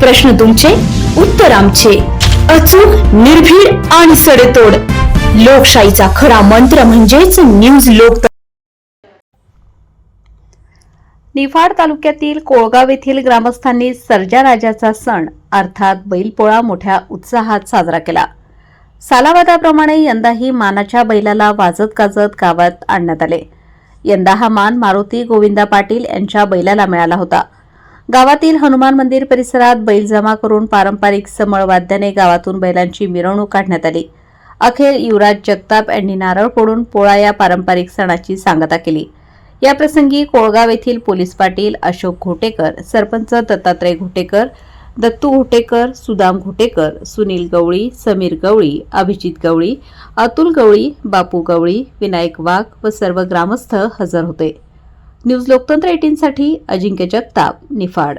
प्रश्न तुमचे उत्तर आमचे. अचूक निर्भीड आणि सडेतोड. लोकशाहीचा खरा मंत्र म्हणजेच न्यूज लोक निफाड तालुक्यातील कोळगाव येथील ग्रामस्थांनी सर्जा राजाचा सण अर्थात बैलपोळा मोठ्या उत्साहात साजरा केला. सालावादाप्रमाणे यंदाही मानाच्या बैलाला वाजत गाजत गावात आणण्यात आले. यंदा हा मान मारुती गोविंदा पाटील यांच्या बैलाला मिळाला होता. गावातील हनुमान मंदिर परिसरात बैल जमा करून पारंपरिक समळ वाद्याने गावातून बैलांची मिरवणूक काढण्यात आली. अखेर युवराज जगताप यांनी नारळ फोडून पोळा या पारंपरिक सणाची सांगता केली. या प्रसंगी कोळगाव येथील पोलीस पाटील अशोक घोटेकर सरपंच दत्तात्रय घोटेकर दत्तू घोटेकर सुदाम घोटेकर सुनील गवळी समीर गवळी अभिजित गवळी अतुल गवळी बापू गवळी विनायक वाघ व सर्व ग्रामस्थ हजर होते. न्यूज लोकतंत्र एटीनसाठी अजिंक्य जगताप निफाड.